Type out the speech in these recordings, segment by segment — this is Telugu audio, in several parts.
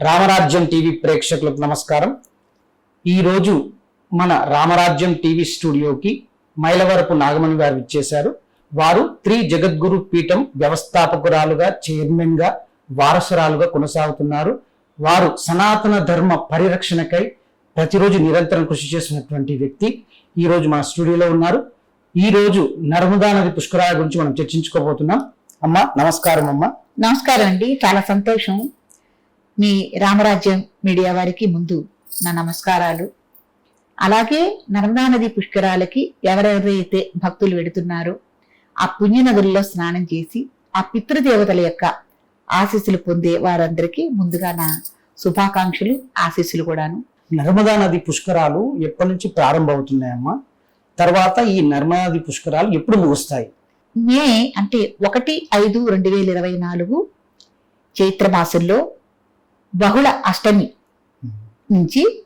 రామరాజ్యం టీవీ ప్రేక్షకులకు నమస్కారం. ఈరోజు మన రామరాజ్యం టీవీ స్టూడియోకి మైలవరపు నాగమణి గారు ఇచ్చేశారు వారు త్రి జగద్గురు పీఠం వ్యవస్థాపకురాలుగా చైర్మన్గా వారసురాలుగా కొనసాగుతున్నారు. వారు సనాతన ధర్మ పరిరక్షణకై ప్రతిరోజు నిరంతరం కృషి చేసినటువంటి వ్యక్తి ఈరోజు మన స్టూడియోలో ఉన్నారు. ఈరోజు నర్మదా నది పుష్కరాల గురించి మనం చర్చించుకోబోతున్నాం. అమ్మ నమస్కారం అమ్మ. నమస్కారం అండి. చాలా సంతోషం. మీ రామరాజ్యం మీడియా వారికి ముందు నా నమస్కారాలు. అలాగే నర్మదా నది పుష్కరాలకి ఎవరెవరైతే భక్తులు వెడుతున్నారో ఆ పుణ్య నదుల్లో స్నానం చేసి ఆ పితృదేవతల యొక్క ఆశీస్సులు పొందే వారందరికీ ముందుగా నా శుభాకాంక్షలు ఆశీస్సులు కూడాను. నర్మదా నది పుష్కరాలు ఎప్పటి నుంచి ప్రారంభమవుతున్నాయమ్మా? తర్వాత ఈ నర్మదా నది పుష్కరాలు ఎప్పుడు ముగుస్తాయి? మే అంటే ఒకటి ఐదు రెండు వేల ఇరవై నాలుగు చైత్ర మాసంలో బహుళ అష్టమి నుంచి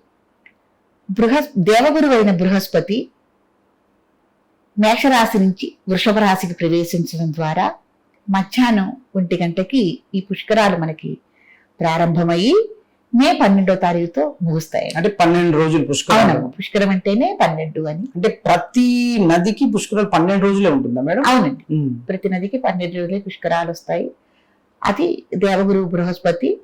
బృహస్ దేవగురు అయిన బృహస్పతి మేషరాశి నుంచి వృషభ రాశికి ప్రవేశించడం ద్వారా మధ్యాహ్నం ఒంటి గంటకి ఈ పుష్కరాలు మనకి ప్రారంభమయ్యి మే పన్నెండో తారీఖుతో ముగుస్తాయి. అంటే పన్నెండు రోజులు పుష్కరాలు. అవును పుష్కరం అంటేనే పన్నెండు అని. అంటే ప్రతి నదికి పుష్కరాలు పన్నెండు రోజులే ఉంటుందా మేడం? అవునండి. ప్రతి నదికి పన్నెండు రోజులే పుష్కరాలు వస్తాయి. అది దేవగురు బృహస్పతి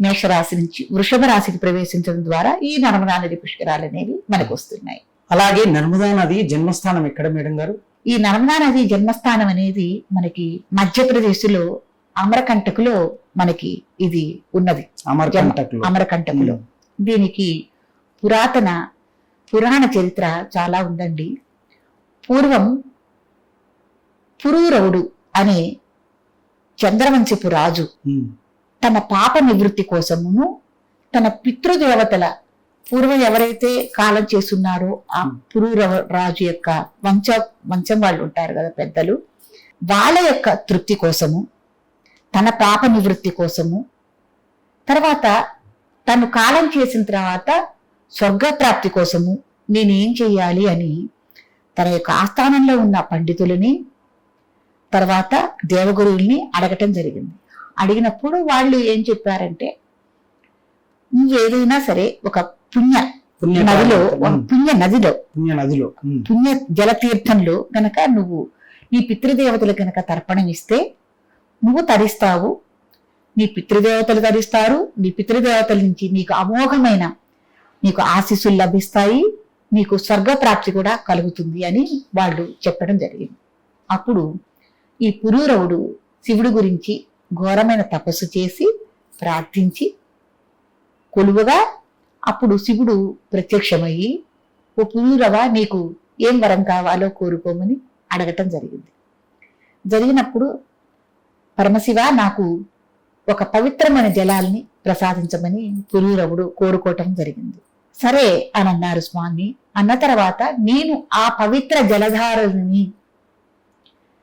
మేషరాశి నుంచి వృషభ రాశికి ప్రవేశించడం ద్వారా ఈ నర్మదా నది పుష్కరాలు అనేవి మనకు వస్తున్నాయి. అలాగే నర్మదా నది జన్మస్థానం ఎక్కడ మేడం గారు? ఈ నర్మదా నది జన్మస్థానం అనేది మనకి మధ్యప్రదేశ్లో అమరకంటకులో మనకి ఇది ఉన్నది. అమర్కంటక్లో. దీనికి పురాతన పురాణ చరిత్ర చాలా ఉందండి. పూర్వం పురూరవుడు అనే చంద్రవంశపు రాజు. తన పాప నివృత్తి కోసమును తన పితృదేవతల పూర్వం ఎవరైతే కాలం చేస్తున్నారో ఆ పురూరవ రాజు యొక్క వంశ వంశం వాళ్ళు ఉంటారు కదా పెద్దలు వాళ్ళ యొక్క తృప్తి కోసము తన పాప నివృత్తి కోసము తర్వాత తను కాలం చేసిన తర్వాత స్వర్గప్రాప్తి కోసము నేనేం చెయ్యాలి అని తన యొక్క ఆస్థానంలో ఉన్న పండితులని తర్వాత దేవగురువుల్ని అడగటం జరిగింది. అడిగినప్పుడు వాళ్ళు ఏం చెప్పారంటే ఏదైనా సరే ఒక పుణ్య పుణ్య నదిలో. పుణ్య నదిలో పుణ్య నదిలో. పుణ్య జలతీర్థంలో గనక నువ్వు నీ పితృదేవతలు గనక తర్పణం ఇస్తే నువ్వు తరిస్తావు నీ పితృదేవతలు తరిస్తారు నీ పితృదేవతల నుంచి నీకు అమోఘమైన నీకు ఆశీస్సులు లభిస్తాయి నీకు స్వర్గప్రాప్తి కూడా కలుగుతుంది అని వాళ్ళు చెప్పడం జరిగింది అప్పుడు ఈ పురూరవుడు శివుడి గురించి ఘోరమైన తపస్సు చేసి ప్రార్థించి కొలువుగా అప్పుడు శివుడు ప్రత్యక్షమయ్యి ఓ పురూరవా నీకు ఏం వరం కావాలో కోరుకోమని అడగటం జరిగింది. జరిగినప్పుడు పరమశివ నాకు ఒక పవిత్రమైన జలాల్ని ప్రసాదించమని పురూరవుడు కోరుకోవటం జరిగింది. సరే అని అన్నారు స్వామి. అన్న తర్వాత నేను ఆ పవిత్ర జలధారని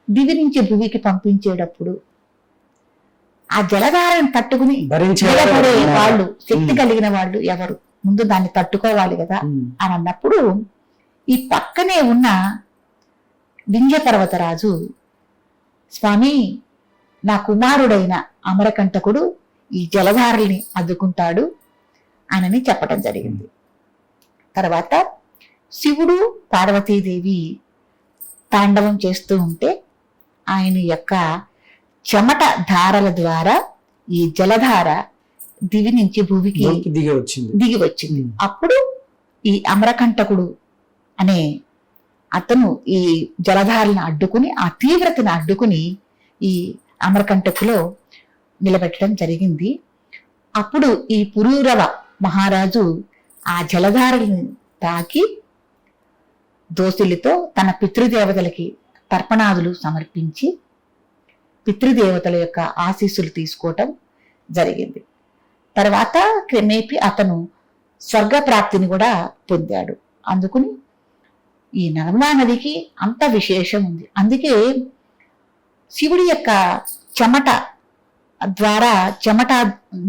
దివి నుంచి భూమికి పంపించేటప్పుడు ఆ జలధారను తట్టుకుని నిలబడే వాళ్ళు శక్తి. కలిగిన వాళ్ళు ఎవరు ముందు దాన్ని తట్టుకోవాలి కదా. అని అన్నప్పుడు ఈ పక్కనే ఉన్న వింధ్య పర్వతరాజు స్వామి నా కుమారుడైన అమరకంటకుడు ఈ జలధారల్ని అద్దుకుంటాడు అనని చెప్పటం జరిగింది తర్వాత శివుడు పార్వతీదేవి తాండవం చేస్తూ ఉంటే ఆయన యొక్క చెమట ధారల ద్వారా ఈ జలధార దివి నుంచి భూమికి దిగి వచ్చింది. దిగి వచ్చింది. అప్పుడు ఈ అమరకంటకుడు అనే అతను ఈ జలధారలను అడ్డుకుని ఆ తీవ్రతను అడ్డుకుని ఈ అమరకంటకులో నిలబెట్టడం జరిగింది. అప్పుడు ఈ పురూరవ మహారాజు ఆ జలధారలను తాకి దోసిలితో తన పితృదేవతలకి తర్పణాదులు సమర్పించి పితృదేవతల యొక్క ఆశీస్సులు తీసుకోవటం జరిగింది. తర్వాత క్రమేపీ అతను స్వర్గ ప్రాప్తిని కూడా పొందాడు. అందుకుని ఈ నర్మదా నదికి అంత విశేషం ఉంది. అందుకే శివుడి యొక్క చెమట ద్వారా చెమట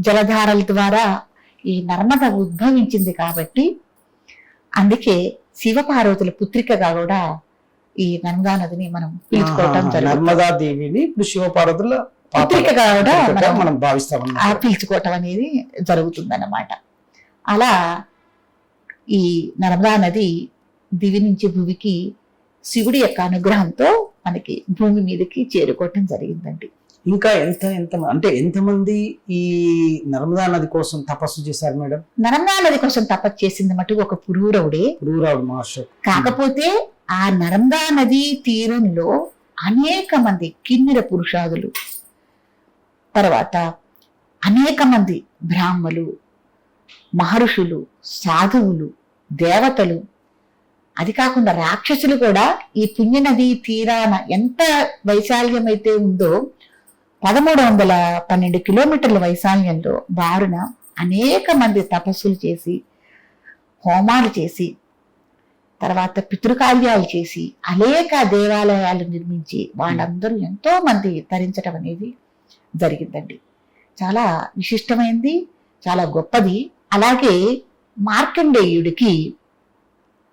జలధారల ద్వారా ఈ నర్మద ఉద్భవించింది కాబట్టి అందుకే శివపార్వతుల పుత్రికగా కూడా ఈ నర్మదా నదిని మనం పిలుచుకోవటం నర్మదా దేవిని ఇప్పుడు శివపార్వతుల పుత్రికగా కూడా మనం భావిస్తాం పీల్చుకోవటం అనేది జరుగుతుందన్నమాట. అలా ఈ నర్మదా నది దివి నుంచి భూమికి శివుడి యొక్క అనుగ్రహంతో మనకి భూమి మీదకి చేరుకోవటం జరిగిందండి. ఇంకా ఎంత ఎంత అంటే ఎంతమంది ఈ నర్మదా నది కోసం తపస్సు చేశారు మేడం? నర్మదా నది కోసం తపస్సు చేసింది మటుకు ఒక పురూరవుడే. పురూరావుడు మహర్షి. కాకపోతే ఆ నర్మదా నదీ తీరంలో అనేక మంది కిన్నెర పురుషాదులు. తర్వాత అనేక మంది బ్రాహ్మలు మహర్షులు సాధువులు దేవతలు అది కాకుండా రాక్షసులు కూడా ఈ పుణ్యనది తీరాన ఎంత వైశాల్యం అయితే ఉందో పదమూడు వందల పన్నెండు కిలోమీటర్ల వైశాల్యంలో బారున అనేక మంది తపస్సులు చేసి హోమాలు చేసి తర్వాత పితృకార్యాలు చేసి అనేక దేవాలయాలు నిర్మించి వాళ్ళందరూ ఎంతో మంది తరించడం అనేది జరిగిందండి చాలా విశిష్టమైంది చాలా గొప్పది అలాగే మార్కండేయుడికి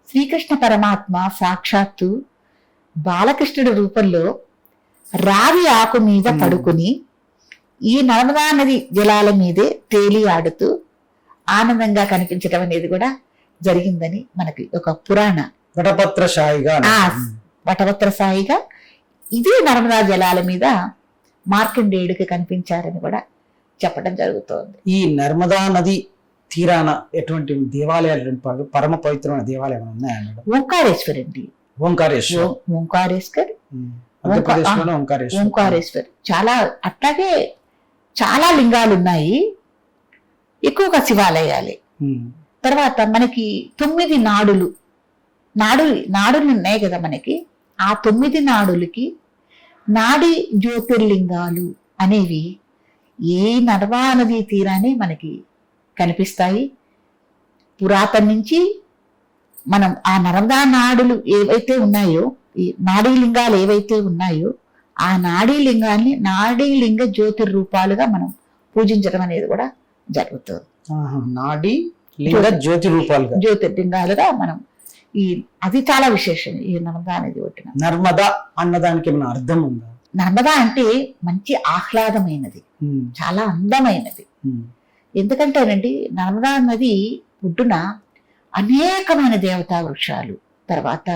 శ్రీకృష్ణ పరమాత్మ సాక్షాత్తు బాలకృష్ణుడి రూపంలో రావి ఆకు మీద. పడుకుని ఈ నర్మదా నది జలాల మీదే తేలి ఆడుతూ ఆనందంగా కనిపించడం అనేది కూడా జరిగిందని మనకి ఒక పురాణ. వటపత్ర షాయిగా ఆ, వటవత్ర సాయిగా ఇదే నర్మదా జలాల మీద మార్కండేయుడికి కనిపించారని కూడా చెప్పడం జరుగుతోంది. ఈ నర్మదా నది తీరాన ఎటువంటి దేవాలయాలు పరమ పవిత్రమైన దేవాలయం ఉన్నాయా ఓంకారేశ్వర్ అండి. ఓంకారేశ్వర్. ఓంకారేశ్వర్ ఓంకారేశ్వర్. ఓంకారేశ్వర్ చాలా అట్లాగే చాలా లింగాలు ఉన్నాయి ఎక్కువగా శివాలయాలే. తర్వాత మనకి తొమ్మిది నాడులు. నాడు నాడులు ఉన్నాయి కదా మనకి. ఆ తొమ్మిది నాడులకి నాడి జ్యోతిర్లింగాలు అనేవి ఏ నర్వా నదీ తీరానే మనకి కనిపిస్తాయి. పురాతన నుంచి మనం ఆ నర్మదా నాడులు ఏవైతే ఉన్నాయో ఈ నాడీ లింగాలు ఏవైతే ఉన్నాయో ఆ నాడీ లింగాన్ని నాడీ లింగ జ్యోతిర్ రూపాలుగా మనం పూజించడం అనేది కూడా జరుగుతుంది. నాడీ లింగ జ్యోతి రూపాలుగా జ్యోతిర్లింగాలుగా మనం ఈ అది చాలా విశేషం. ఈ నర్మదా నది ఒడ్డున నర్మద అన్నదానికి ఏమైనా అర్థం ఉందా? నర్మదా అంటే మంచి ఆహ్లాదమైనది. చాలా అందమైనది. ఎందుకంటేనండి నర్మదా నది ఒడ్డున అనేకమైన దేవతా వృక్షాలు తర్వాత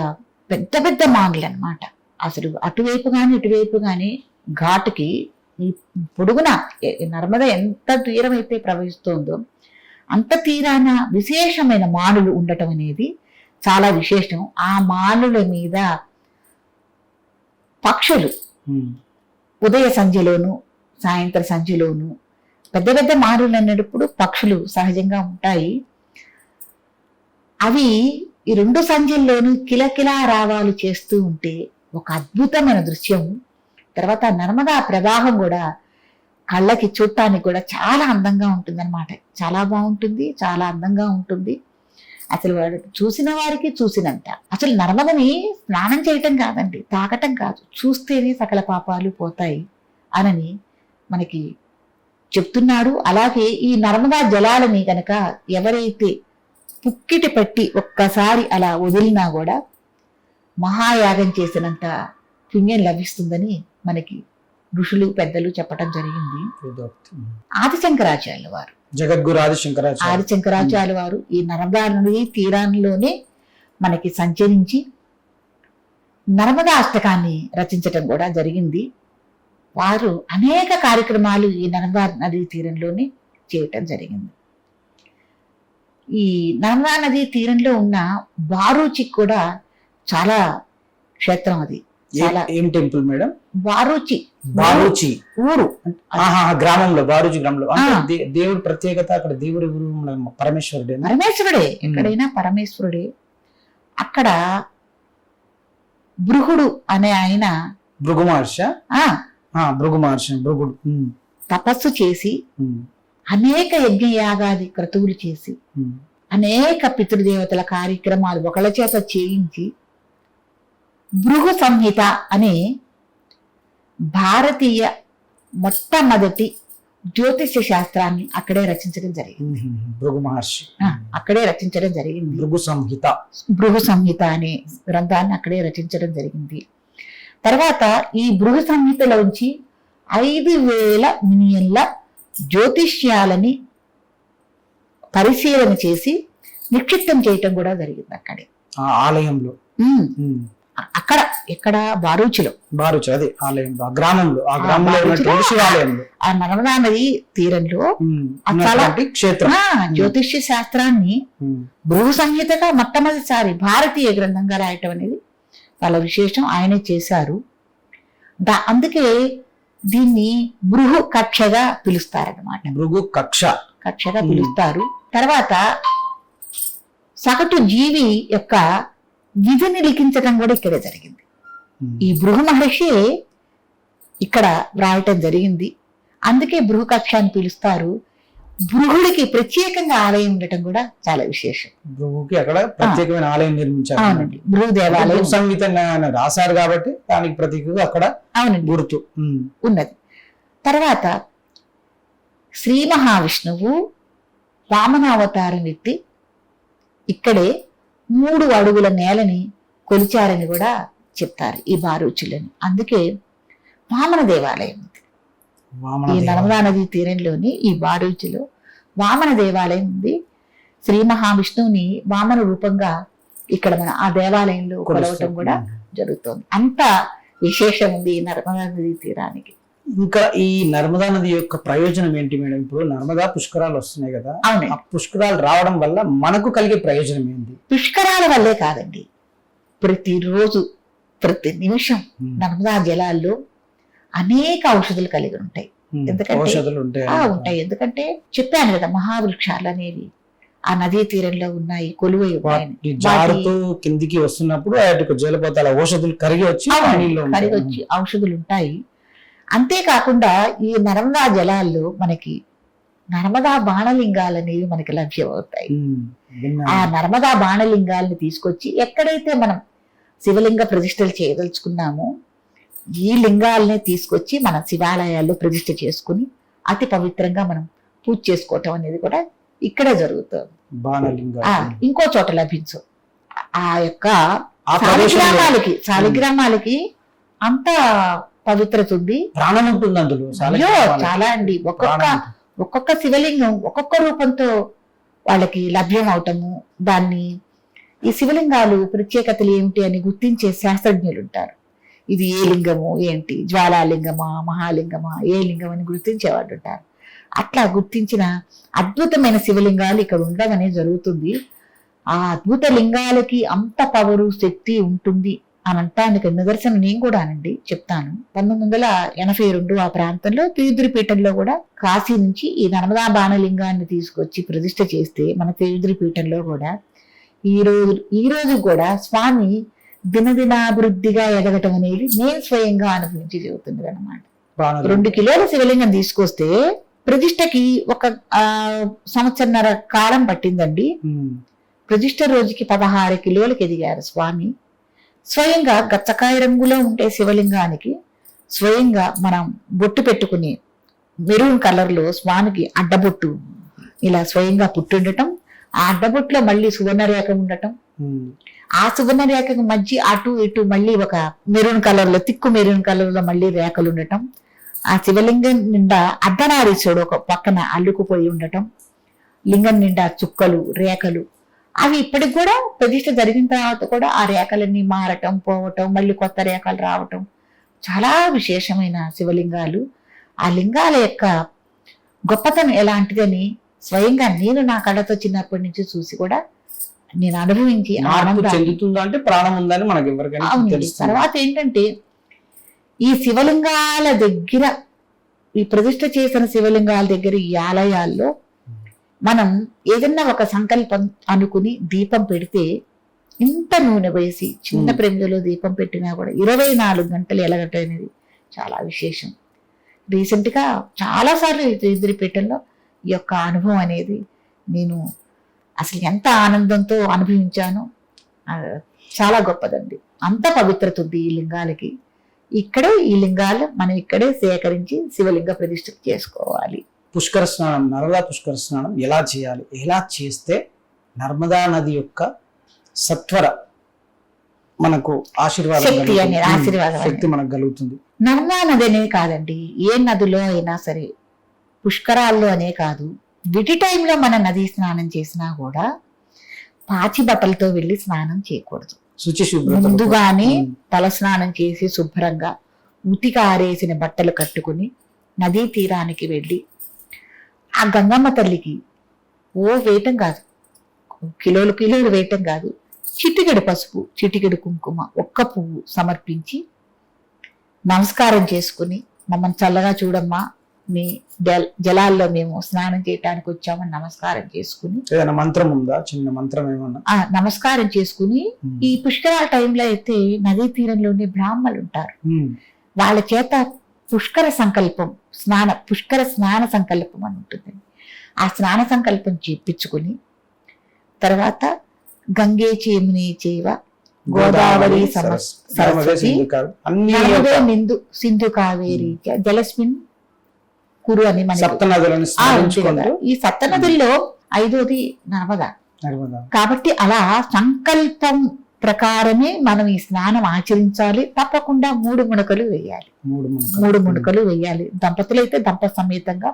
పెద్ద పెద్ద మానులు అన్నమాట. అసలు అటువైపు కానీ ఇటువైపు కానీ ఘాటుకి ఈ పొడుగున నర్మద ఎంత తీరం అయితే ప్రవహిస్తోందో అంత తీరాన విశేషమైన మానులు ఉండటం అనేది చాలా విశేషం. ఆ మానుల మీద పక్షులు. ఉదయ సంధ్యలోను సాయంత్ర సంధ్యలోను పెద్ద పెద్ద మారులు అన్నప్పుడు పక్షులు సహజంగా ఉంటాయి. అవి ఈ రెండు సంధ్యల్లోనూ కిలకిలా రావాలు చేస్తూ ఉంటే ఒక అద్భుతమైన దృశ్యం. తర్వాత నర్మదా ప్రవాహం కూడా కళ్ళకి చూడటానికి కూడా చాలా అందంగా ఉంటుందన్నమాట. చాలా బాగుంటుంది చాలా అందంగా ఉంటుంది. అసలు వాడు చూసిన వారికి చూసినంత. అసలు నర్మదని స్నానం చేయటం కాదండి తాకటం కాదు. చూస్తేనే సకల పాపాలు పోతాయి అనని మనకి చెప్తున్నాడు. అలాగే ఈ నర్మదా జలాలని గనక ఎవరైతే పుక్కిటి పట్టి ఒక్కసారి అలా వదిలినా కూడా మహాయాగం చేసినంత పుణ్యం లభిస్తుందని మనకి ఋషులు పెద్దలు చెప్పటం జరిగింది. ఆదిశంకరాచార్యుల వారు. జగద్గురు ఆదిశంకరాచార్య ఆదిశంకరాచార్య వారు ఈ నర్మదా నది తీరాన్లోనే మనకి సంచరించి నర్మదా అష్టకాన్ని రచించటం కూడా జరిగింది. వారు అనేక కార్యక్రమాలు ఈ నర్మదా నది తీరంలోనే చేయటం జరిగింది. ఈ నర్మదా నది తీరంలో ఉన్న బారూచి కూడా చాలా క్షేత్రం అది. ఏ- టెంపుల్ మేడం? బారూచి బారూచి ఊరు. గ్రామంలో బారూచి గ్రామంలో. దేవుడి ప్రత్యేకత అక్కడ దేవుడి ఊరు మన పరమేశ్వరుడేనా పరమేశ్వరుడే. ఎక్కడైనా పరమేశ్వరుడే. అక్కడ బృహుడు అనే ఆయన భృగు మహర్ష భృగు మహర్షి భృగుడు. తపస్సు చేసి అనేక యజ్ఞయాగాది క్రతువులు చేసి. అనేక పితృదేవతల కార్యక్రమాలు ఒకళ్ళ చేత చేయించి భృగు సంహిత అనే భారతీయ మొట్టమొదటి జ్యోతిష్య శాస్త్రాన్ని అక్కడే రచించడం జరిగింది. భృగు మహర్షి. అక్కడే రచించడం జరిగింది. భృగు సంహిత బృహ సంహిత అనే గ్రంథాన్ని అక్కడే రచించడం జరిగింది. తర్వాత ఈ బృహ సంహితలోంచి ఐదు వేల మిలియన్ల జ్యోతిష్యాలని పరిశీలన చేసి నిక్షిప్తం చేయటం కూడా జరిగింది అక్కడే. ఆ ఆలయంలో. అక్కడ ఎక్కడ? బారూచిలో. బారుచు అదే ఆలయంలో ఆ గ్రామంలో ఆ గ్రామంలో శివాలయంలో ఆ నర్మదా నది తీరంలో క్షేత్రం. జ్యోతిష్య శాస్త్రాన్ని. భృగు సంహితగా మొట్టమొదటిసారి భారతీయ గ్రంథంగా రాయటం అనేది చాలా విశేషం. ఆయనే చేశారు. దా అందుకే దీన్ని బృహు కక్షగా పిలుస్తారన్నమాట. భృగు కక్ష. కక్షగా. పిలుస్తారు. తర్వాత సగటు జీవి యొక్క విధిని లిఖించడం కూడా ఇక్కడే జరిగింది. ఈ బృహ మహర్షి ఇక్కడ వ్రాయటం జరిగింది. అందుకే బృహ కక్ష అని పిలుస్తారు. బృహుడికి ప్రత్యేకంగా ఆలయం ఉండటం కూడా చాలా విశేషం. భృగుకి అక్కడ ప్రత్యేకమైన ఆలయం నిర్మించారు. అవునండి. బృహ దేవాలయం సంగీతంగా రాశారు కాబట్టి దానికి ప్రతీకగా అక్కడ అవునండి. గుర్తు. ఉన్నది. తర్వాత శ్రీ మహావిష్ణువు వామనావతారం ఎత్తి ఇక్కడే మూడు అడుగుల నేలని కొలిచారని కూడా చెప్తారు ఈ బారూచులని అందుకే వామన దేవాలయం ఈ. నర్మదా నదీ తీరంలోని ఈ బారూచులో వామన దేవాలయం ఉంది. శ్రీ మహావిష్ణువుని వామన రూపంగా ఇక్కడ మన ఆ దేవాలయంలో కొలవటం. కూడా జరుగుతోంది. అంత విశేషం ఉంది ఈ నర్మదా నదీ తీరానికి. ఇంకా ఈ నర్మదా నది యొక్క ప్రయోజనం ఏంటి మేడం? ఇప్పుడు నర్మదా పుష్కరాలు వస్తున్నాయి కదా. ఆ పుష్కరాలు రావడం వల్ల మనకు కలిగే ప్రయోజనం ఏంటి? పుష్కరాల వల్లే కాదండి. ప్రతిరోజు ప్రతి నిమిషం. నర్మదా జలాల్లో అనేక ఔషధులు కలిగి ఉంటాయి. ఎందుకంటే- ఔషధాలు ఉంటాయి. ఎందుకంటే చెప్పాను కదా మహావృక్షాలు అనేవి ఆ నదీ తీరంలో ఉన్నాయి కొలువై జారుతూ కిందికి వస్తున్నప్పుడు జలపాతాల ఔషధులు కరిగి వచ్చి. కరిగి వచ్చి ఔషధులు ఉంటాయి. అంతేకాకుండా ఈ నర్మదా జలాల్లో మనకి నర్మదా బాణలింగాలు అనేవి మనకి లభ్యమవుతాయి. ఆ నర్మదా బాణలింగాల్ని తీసుకొచ్చి ఎక్కడైతే మనం శివలింగ ప్రతిష్టలు చేయదలుచుకున్నామో ఈ లింగాలనే తీసుకొచ్చి మన శివాలయాల్లో ప్రతిష్ఠ చేసుకుని అతి పవిత్రంగా మనం పూజ చేసుకోవటం అనేది కూడా ఇక్కడే జరుగుతుంది. ఇంకో చోట లభించు. ఆ యొక్క శాలిగ్రామాలకి శాలిగ్రామాలకి అంత పవిత్రత ఉంది ప్రాణం ఉంటుంది అందులో. చాలా అండి. ఒక్కొక్క. ఒక్కొక్క శివలింగం ఒక్కొక్క రూపంతో వాళ్ళకి లభ్యం అవటము దాన్ని ఈ శివలింగాలు ప్రత్యేకతలు ఏమిటి అని గుర్తించే శాస్త్రజ్ఞులు ఉంటారు ఇది ఏ లింగము ఏంటి? జ్వాలాలింగమా మహాలింగమా ఏ లింగం అని గుర్తించేవాళ్ళు ఉంటారు అట్లా గుర్తించిన అద్భుతమైన శివలింగాలు ఇక్కడ ఉండడం అనేది జరుగుతుంది. ఆ అద్భుత లింగాలకి అంత పవరు శక్తి ఉంటుంది. అని అంటానికి నిదర్శనం నేను కూడా అనండి చెప్తాను పంతొమ్మిది వందల ఎనభై రెండు ఆ ప్రాంతంలో పీఠంలో కూడా కాశీ నుంచి ఈ నర్మదా బాణలింగాన్ని తీసుకొచ్చి ప్రతిష్ఠ చేస్తే మన పీఠంలో కూడా ఈ రోజు ఈ రోజు కూడా స్వామి దినదినాభివృద్ధిగా ఎదగటం అనేది నేను స్వయంగా అనుభవించి చెబుతున్నది అనమాట. రెండు కిలోల శివలింగం తీసుకొస్తే ప్రతిష్టకి ఒక ఆ, సంవత్సరన్నర కాలం పట్టిందండి. ప్రతిష్ట రోజుకి పదహారు కిలోలకు ఎదిగారు స్వామి స్వయంగా గచ్చకాయ రంగులో ఉంటే శివలింగానికి స్వయంగా మనం బొట్టు పెట్టుకుని మెరూన్ కలర్లో స్వామికి అడ్డబొట్టు ఇలా స్వయంగా పుట్టుండటం ఆ అడ్డబొట్టులో మళ్ళీ సువర్ణరేఖ ఉండటం. ఆ సువర్ణరేఖకు మధ్య అటు ఇటు మళ్ళీ ఒక మెరూన్ కలర్లో తిక్కు మెరూన్ కలర్లో మళ్ళీ రేఖలు ఉండటం. ఆ శివలింగం నిండా అర్ధనారీశ్వరుడు ఒక పక్కన అల్లుకుపోయి ఉండటం. లింగం నిండా చుక్కలు రేఖలు అవి ఇప్పటికి కూడా ప్రతిష్ట జరిగిన తర్వాత కూడా ఆ రేఖలన్నీ మారటం పోవటం మళ్ళీ కొత్త రేఖలు రావటం చాలా విశేషమైన శివలింగాలు. ఆ లింగాల యొక్క గొప్పతనం ఎలాంటిదని స్వయంగా నేను నా కళ్ళతో చిన్నప్పటి నుంచి చూసి కూడా నేను అనుభవించి మార్పు ఆనందాన్ని చెందుతుందా అంటే ప్రాణం ఉందని మనకి తర్వాత ఏంటంటే ఈ శివలింగాల దగ్గర ఈ ప్రతిష్ఠ చేసిన శివలింగాల దగ్గర ఈ ఆలయాల్లో మనం ఏదన్నా ఒక సంకల్పం అనుకుని దీపం పెడితే ఇంత నూనె వేసి చిన్న. ప్రేమిలో దీపం పెట్టినా కూడా ఇరవై నాలుగు గంటలు ఎలగటం అనేది చాలా విశేషం. రీసెంట్గా చాలా సార్లు ఎదురుపీఠంలో ఈ యొక్క అనుభవం అనేది నేను అసలు ఎంత ఆనందంతో అనుభవించానో చాలా గొప్పదండి. అంత పవిత్రత ఉంది ఈ లింగాలకి. ఇక్కడే ఈ లింగాలు మనం ఇక్కడే సేకరించి శివలింగ ప్రతిష్ఠ చేసుకోవాలి. పుష్కర స్నానం నర్మదా పుష్కర స్నానం ఎలా చేయాలి? ఎలా చేస్తే నర్మదా నది యొక్క సత్వర మనకు ఆశీర్వాదం శక్తి. అనేది, ఆశీర్వాదం శక్తి మనకు కలుగుతుంది. నర్మదా నది అనే కాదండి ఏ నదిలో అయినా సరే పుష్కరాల్లో అనే కాదు విటి టైంలో మన నది స్నానం చేసినా కూడా పాచి బట్టలతో వెళ్ళి స్నానం చేయకూడదు. శుచి ముందుగానే. తల స్నానం చేసి శుభ్రంగా ఉతికి ఆరేసిన బట్టలు కట్టుకుని నదీ తీరానికి వెళ్ళి ఆ గంగమ్మ తల్లికి ఓ వేయటం కాదు. కిలోలు కిలోలు వేయటం కాదు. చిటికెడు పసుపు చిటికెడు కుంకుమ ఒక్క పువ్వు సమర్పించి నమస్కారం చేసుకుని మమ్మల్ని చల్లగా చూడమ్మా మీ జల జలాల్లో మేము స్నానం చేయటానికి వచ్చామని నమస్కారం చేసుకుని ఏదైనా మంత్రం ఉందా? చిన్న మంత్రం ఏమన్నా? ఆ నమస్కారం చేసుకుని. ఈ పుష్కరాల టైంలో అయితే నదీ తీరంలోని బ్రాహ్మలు ఉంటారు. వాళ్ళ చేత పుష్కర సంకల్పం స్నాన పుష్కర స్నాన సంకల్పం అని ఉంటుంది. ఆ స్నాన సంకల్పం చేపించుకుని తర్వాత గంగే చేముని చేవ గోదావరి సరస్వతి, నిందు సింధు కావేరి జలస్మిన్ కురు అని కదా. ఈ సప్త నదుల్లో ఐదోది నర్మదా. కాబట్టి అలా సంకల్పం ప్రకారమే మనం ఈ స్నానం ఆచరించాలి. తప్పకుండా మూడు మునకలు వేయాలి. మూడు మునకలు. వేయాలి. దంపతులు అయితే దంప సమేతంగా.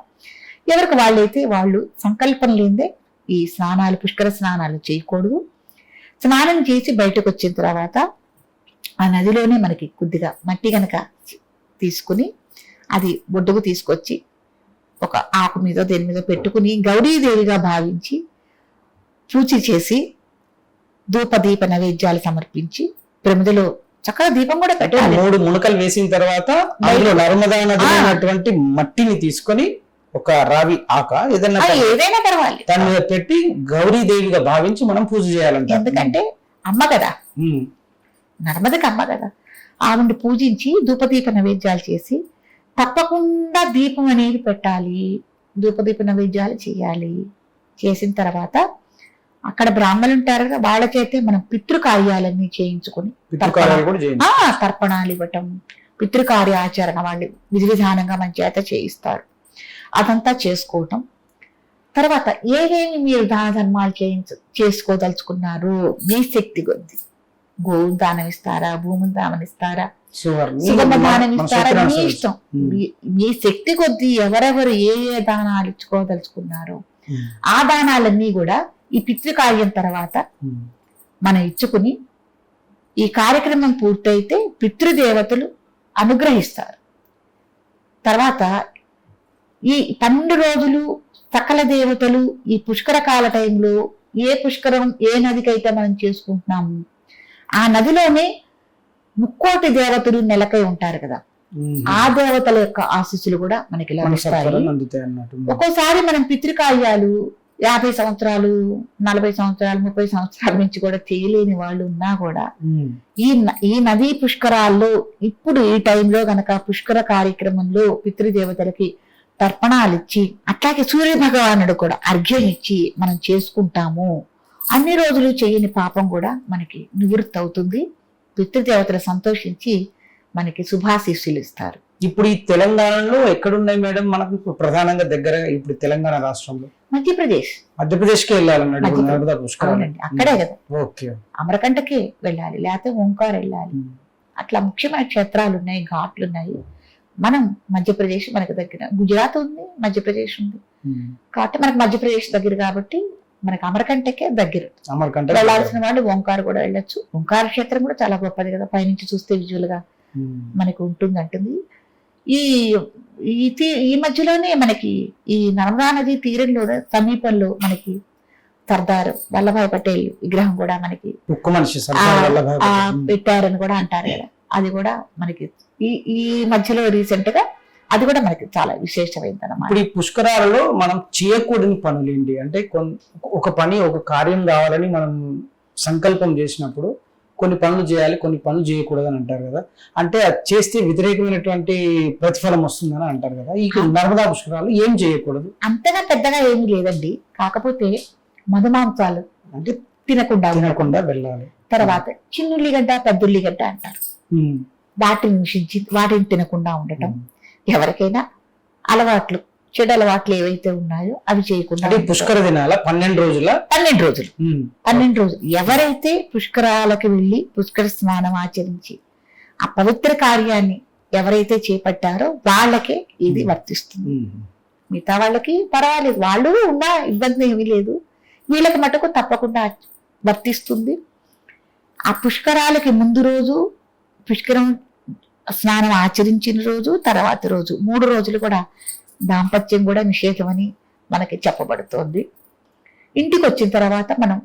ఎవరికి వాళ్ళైతే వాళ్ళు సంకల్పం లేదే ఈ స్నానాలు పుష్కర స్నానాలు చేయకూడదు. స్నానం చేసి బయటకు వచ్చిన తర్వాత ఆ నదిలోనే మనకి కొద్దిగా మట్టి గనక తీసుకుని అది ఒడ్డుకు తీసుకొచ్చి ఒక ఆకు మీద దేని మీద పెట్టుకుని గౌరీదేవిగా భావించి పూజ చేసి దీప నైవేద్యాలు సమర్పించి ప్రమిదలో చక్కగా దీపం కూడా పెట్టాలి. మూడు మునకలు వేసిన తర్వాత అందులో నర్మదా మట్టిని తీసుకొని ఒక రావి ఆక ఏదైనా ఏదైనా పర్వాలి దాని మీద పెట్టి గౌరీదేవిగా భావించి మనం పూజ చేయాలంట ఎందుకంటే అమ్మ కదా. నర్మదకి అమ్మ కదా. ఆవిడ పూజించి ధూపదీప నైవేద్యాలు చేసి తప్పకుండా దీపం అనేది పెట్టాలి. ధూపదీప నైవేద్యాలు చేయాలి. చేసిన తర్వాత అక్కడ బ్రాహ్మణులు ఉంటారు కదా వాళ్ళ చేతే మనం పితృకార్యాలన్నీ చేయించుకొని తర్పణాలు ఇవ్వటం పితృకార్య ఆచరణ వాళ్ళు విధి విధానంగా మన చేత చేయిస్తారు. అదంతా చేసుకోవటం. తర్వాత ఏవేమి మీరు దాన ధర్మాలు చేయించ చేసుకోదలుచుకున్నారు? మీ శక్తి కొద్ది. గోవు దానం ఇస్తారా? భూమిని దానం ఇస్తారా? సుగమ దానం ఇస్తారా? మీ. ఇష్టం. మీ- శక్తి కొద్దీ ఎవరెవరు ఏ ఏ దానాలు ఇచ్చుకోదలుచుకున్నారో. ఆ దానాలన్నీ కూడా ఈ పితృకార్యం తర్వాత ఉమ్. మనం ఇచ్చుకుని ఈ కార్యక్రమం పూర్తయితే పితృదేవతలు అనుగ్రహిస్తారు తర్వాత ఈ పన్నెండు రోజులు సకల దేవతలు ఈ పుష్కర కాల టైంలో ఏ పుష్కరం ఏ నదికైతే మనం చేసుకుంటున్నాము ఆ నదిలోనే ముక్కోటి దేవతలు నెలకై ఉంటారు కదా. ఆ దేవతల యొక్క ఆశీస్సులు కూడా మనకి మన లభిస్తాయి ఒక్కోసారి మనం పితృకార్యాలు యాభై సంవత్సరాలు నలభై సంవత్సరాలు ముప్పై సంవత్సరాల నుంచి కూడా చేయలేని వాళ్ళు ఉన్నా కూడా. ఈ ఈ నదీ పుష్కరాల్లో ఇప్పుడు ఈ టైంలో గనక పుష్కర కార్యక్రమంలో పితృదేవతలకి తర్పణాలు ఇచ్చి అట్లాగే సూర్య భగవానుడు కూడా అర్ఘ్యం ఇచ్చి మనం చేసుకుంటాము. అన్ని రోజులు చేయని పాపం కూడా మనకి నివృత్తి అవుతుంది పితృదేవతలు సంతోషించి మనకి శుభాశీస్సులు ఇస్తారు. ఇప్పుడు ఈ తెలంగాణలో ఎక్కడున్నాయి మేడం? మనకు ఇప్పుడు ప్రధానంగా దగ్గర ఇప్పుడు తెలంగాణ రాష్ట్రంలో. మధ్యప్రదేశ్. మధ్యప్రదేశ్. కి వెళ్ళాలన్నాడు అక్కడే కదా. ఓకే. అమరకంటకి వెళ్ళాలి లేకపోతే ఓంకార్ వెళ్ళాలి. అట్లా ముఖ్యమైన క్షేత్రాలు ఉన్నాయి ఘాట్లు ఉన్నాయి మనం మధ్యప్రదేశ్ మనకు దగ్గర గుజరాత్ ఉంది మధ్యప్రదేశ్ ఉంది. కాబట్టి మనకు మధ్యప్రదేశ్ దగ్గర కాబట్టి మనకు అమరకంటకే దగ్గర. అమర్కంట వెళ్ళాల్సిన వాళ్ళు ఓంకార్ కూడా వెళ్ళొచ్చు. ఓంకార క్షేత్రం కూడా చాలా గొప్పది కదా పైనుంచి చూస్తే విజువల్గా. మనకు ఉంటుంది అంటుంది ఈ ఈ మధ్యలోనే మనకి ఈ నర్మదా నది తీరంలో సమీపంలో మనకి సర్దార్ వల్లభాయ్ పటేల్ విగ్రహం కూడా మనకి. పెట్టారని కూడా అంటారు కదా. అది కూడా మనకి ఈ ఈ మధ్యలో రీసెంట్గా అది కూడా మనకి చాలా విశేషమైంది అన్నమాట ఇప్పుడు ఈ పుష్కరాలలో మనం చేయకూడని పనులు ఏంటి? అంటే ఒక పని ఒక కార్యం కావాలని మనం సంకల్పం చేసినప్పుడు కొన్ని పనులు చేయాలి కొన్ని పనులు చేయకూడదు అని అంటారు కదా. అంటే అది చేస్తే వ్యతిరేకమైనటువంటి ప్రతిఫలం వస్తుందని అంటారు కదా. ఈ నర్మదా పుష్కరాలు ఏం చేయకూడదు? అంతగా పెద్దగా ఏమీ లేదండి. కాకపోతే మధుమాంసాలు అంటే తినకుండా. తినకుండా వెళ్ళాలి. తర్వాత చిన్నుల్లిగడ్డ పెద్దుల్లిగడ్డ అంటారు. వాటిని నిషించి వాటిని తినకుండా ఉండటం. ఎవరికైనా అలవాట్లు. చెడు అలవాట్లు ఏవైతే ఉన్నాయో అవి చేయకుండా పుష్కర దినాల పన్నెండు రోజుల పన్నెండు రోజులు. పన్నెండు రోజులు. ఎవరైతే పుష్కరాలకు వెళ్ళి పుష్కర స్నానం ఆచరించి ఆ పవిత్ర కార్యాన్ని ఎవరైతే చేపట్టారో వాళ్ళకే ఇది వర్తిస్తుంది. మిగతా వాళ్ళకి పర్వాలేదు. వాళ్ళు ఉన్నా ఇబ్బంది ఏమీ లేదు. వీళ్ళకి మటుకు తప్పకుండా వర్తిస్తుంది. ఆ పుష్కరాలకి ముందు రోజు పుష్కరం స్నానం ఆచరించిన రోజు తర్వాత రోజు మూడు రోజులు కూడా దాంపత్యం కూడా నిషేధమని మనకి చెప్పబడుతోంది. ఇంటికి వచ్చిన తర్వాత మనం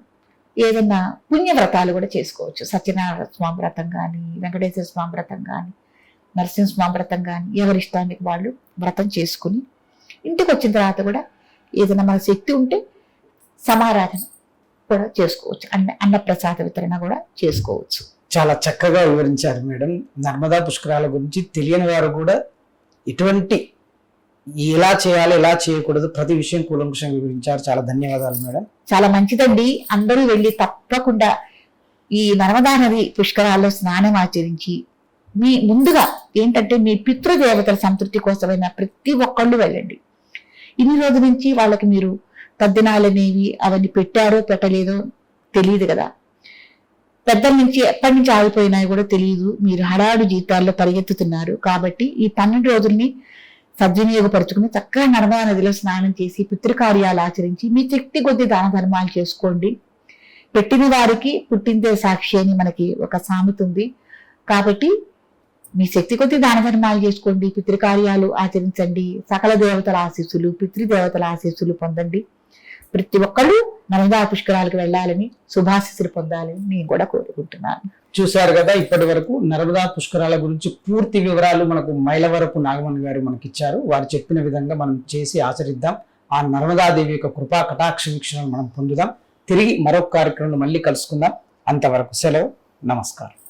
ఏదన్నా పుణ్యవ్రతాలు కూడా చేసుకోవచ్చు. సత్యనారాయణ స్వామి వ్రతం కానీ వెంకటేశ్వర స్వామి వ్రతం కానీ నరసింహ స్వామి వ్రతం కానీ ఎవరి ఇష్టానికి వాళ్ళు వ్రతం చేసుకుని ఇంటికి వచ్చిన తర్వాత కూడా ఏదైనా మన శక్తి ఉంటే సమారాధన కూడా చేసుకోవచ్చు. అన్న అన్నప్రసాద వితరణ కూడా చేసుకోవచ్చు. చాలా చక్కగా వివరించారు మేడం. నర్మదా పుష్కరాల గురించి తెలియని వారు కూడా ఇటువంటి ఎలా చేయాలి ఎలా చేయకూడదు ప్రతి విషయం కూలంకుషంగా వివరించారు. చాలా ధన్యవాదాలు మేడం. చాలా మంచిదండి. అందరూ వెళ్ళి తప్పకుండా ఈ నర్మదా నది పుష్కరాల్లో స్నానం ఆచరించి మీ ముందుగా ఏంటంటే మీ పితృదేవతల సంతృప్తి కోసమైన ప్రతి ఒక్కళ్ళు వెళ్ళండి. ఇన్ని రోజుల నుంచి వాళ్ళకి మీరు పద్దినాలు అనేవి అవన్నీ పెట్టారో పెట్టలేదో తెలియదు కదా. పెద్దల నుంచి ఎప్పటి నుంచి ఆగిపోయినాయో కూడా తెలియదు. మీరు హడాడు జీతాల్లో పరిగెత్తుతున్నారు. కాబట్టి ఈ పన్నెండు రోజుల్ని సద్వినియోగపరచుకుని చక్కగా నర్మదా నదిలో స్నానం చేసి పితృకార్యాలు ఆచరించి మీ శక్తి కొద్ది దాన ధర్మాలు చేసుకోండి. పెట్టిన వారికి పుట్టిందే సాక్షి అని మనకి ఒక సామెత ఉంది. కాబట్టి మీ శక్తి కొద్ది దాన ధర్మాలు చేసుకోండి పితృకార్యాలు ఆచరించండి సకల దేవతల ఆశీస్సులు పితృదేవతల ఆశీస్సులు పొందండి. ప్రతి ఒక్కళ్ళు నర్మదా పుష్కరాలకు వెళ్ళాలని శుభాశిస్సులు పొందాలని నేను కూడా కోరుకుంటున్నాను. చూశారు కదా ఇప్పటి వరకు నర్మదా పుష్కరాల గురించి పూర్తి వివరాలు మనకు మైలవరపు నాగమణి గారు మనకి ఇచ్చారు వారు చెప్పిన విధంగా మనం చేసి ఆచరిద్దాం. ఆ నర్మదాదేవి యొక్క కృపా కటాక్ష వీక్షణను మనం పొందుదాం. తిరిగి మరొక కార్యక్రమంలో మళ్ళీ కలుసుకుందాం. అంతవరకు సెలవు. నమస్కారం.